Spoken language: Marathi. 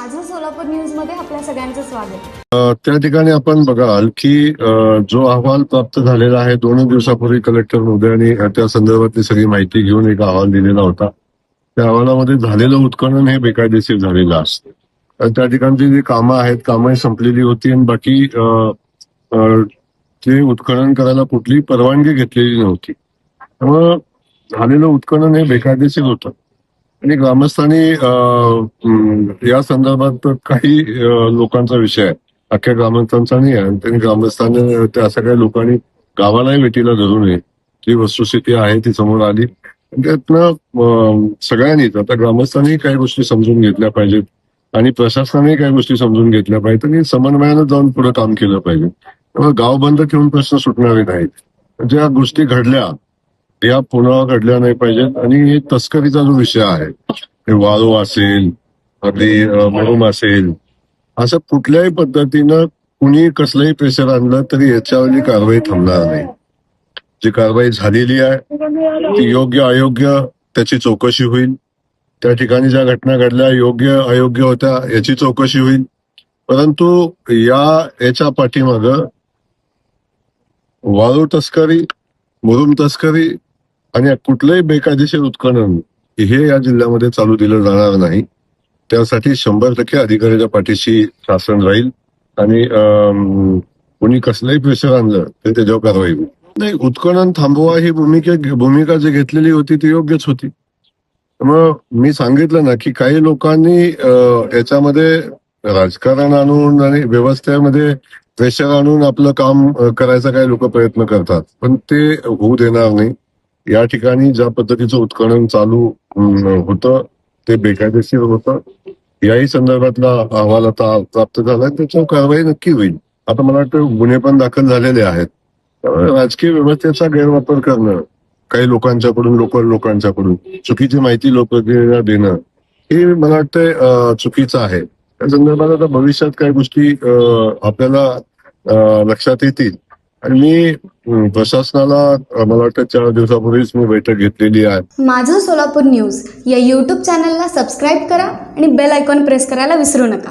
माझं सोलापूर न्यूजमध्ये आपल्या सगळ्यांचं स्वागत. त्या ठिकाणी आपण बघाल की जो अहवाल प्राप्त झालेला आहे दोन दिवसापूर्वी कलेक्टर महोदयांनी त्या संदर्भातली सगळी माहिती घेऊन एक अहवाल दिलेला होता. त्या अहवालामध्ये झालेलं उत्खनन हे बेकायदेशीर झालेलं असतं. त्या ठिकाणची जी कामं आहेत कामं संपलेली होती आणि बाकी ते उत्खनन करायला कुठलीही परवानगी घेतलेली नव्हती. त्यामुळं झालेलं उत्खनन हे बेकायदेशीर होतं. आणि ग्रामस्थांनी या संदर्भात काही लोकांचा विषय आहे. अख्ख्या ग्रामस्थांचा नाही आहे. आणि त्यांनी ग्रामस्थांनी त्या सगळ्या लोकांनी गावालाही भेटीला धरू नये जी वस्तुस्थिती आहे ती समोर आली. त्यातनं सगळ्यांनीच आता ग्रामस्थांनी काही गोष्टी समजून घेतल्या पाहिजेत. आणि प्रशासनाने काही गोष्टी समजून घेतल्या पाहिजेत. आणि समन्वयानं जाऊन पुढे काम केलं पाहिजे. त्यामुळे गाव बंद ठेवून प्रश्न सुटणारे नाहीत. ज्या गोष्टी घडल्या या पुन्हा घडल्या नाही पाहिजेत. आणि हे तस्करीचा जो विषय आहे हे वाळू असेल अगदी मरुम असेल असं कुठल्याही पद्धतीनं कुणी कसलंही प्रेशर आणलं तरी याच्यावरली कारवाई थांबणार नाही. जी कारवाई झालेली आहे ती योग्य अयोग्य त्याची चौकशी होईल. त्या ठिकाणी ज्या घटना घडल्या योग्य अयोग्य होत्या याची चौकशी होईल. परंतु या याच्या पाठीमाग वाळू तस्करी मुरुम तस्करी आणि कुठलंही बेकायदेशीर उत्खनन हे या जिल्ह्यामध्ये चालू दिलं जाणार नाही. त्यासाठी शंभर टक्के अधिकाऱ्याच्या पाठीशी शासन राहील आणि अम, कोणी कसलंही प्रेशर आणलं तर त्याच्यावर कारवाई होईल. नाही उत्खनन थांबवा ही भूमिका भूमिका जी घेतलेली होती ती योग्यच होती. मग मी सांगितलं ना की काही लोकांनी याच्यामध्ये राजकारण आणून आणि व्यवस्थेमध्ये प्रेशर आणून आपलं काम करायचा काही लोक प्रयत्न करतात. पण ते होऊ देणार नाही. या ठिकाणी ज्या पद्धतीचं उत्खनन चालू होतं ते बेकायदेशीर होतं. याही संदर्भातला अहवाल आता प्राप्त झाला त्याच्यावर कारवाई नक्की होईल. आता मला वाटतं गुन्हे पण दाखल झालेले आहेत. राजकीय व्यवस्थेचा गैरवापर करणं काही लोकांच्याकडून लोकल लोकांच्याकडून चुकीची माहिती लोक देणं हे मला वाटतंय चुकीचं आहे. त्या संदर्भात आता भविष्यात काही गोष्टी आपल्याला लक्षात येतील. आणि मी प्रशासनाला मला वाटतं चार दिवसापूर्वीच मी बैठक घेतलेली आहे. माझं सोलापूर न्यूज या यूट्यूब चॅनलला सबस्क्राईब करा आणि बेल आयकॉन प्रेस करायला विसरू नका.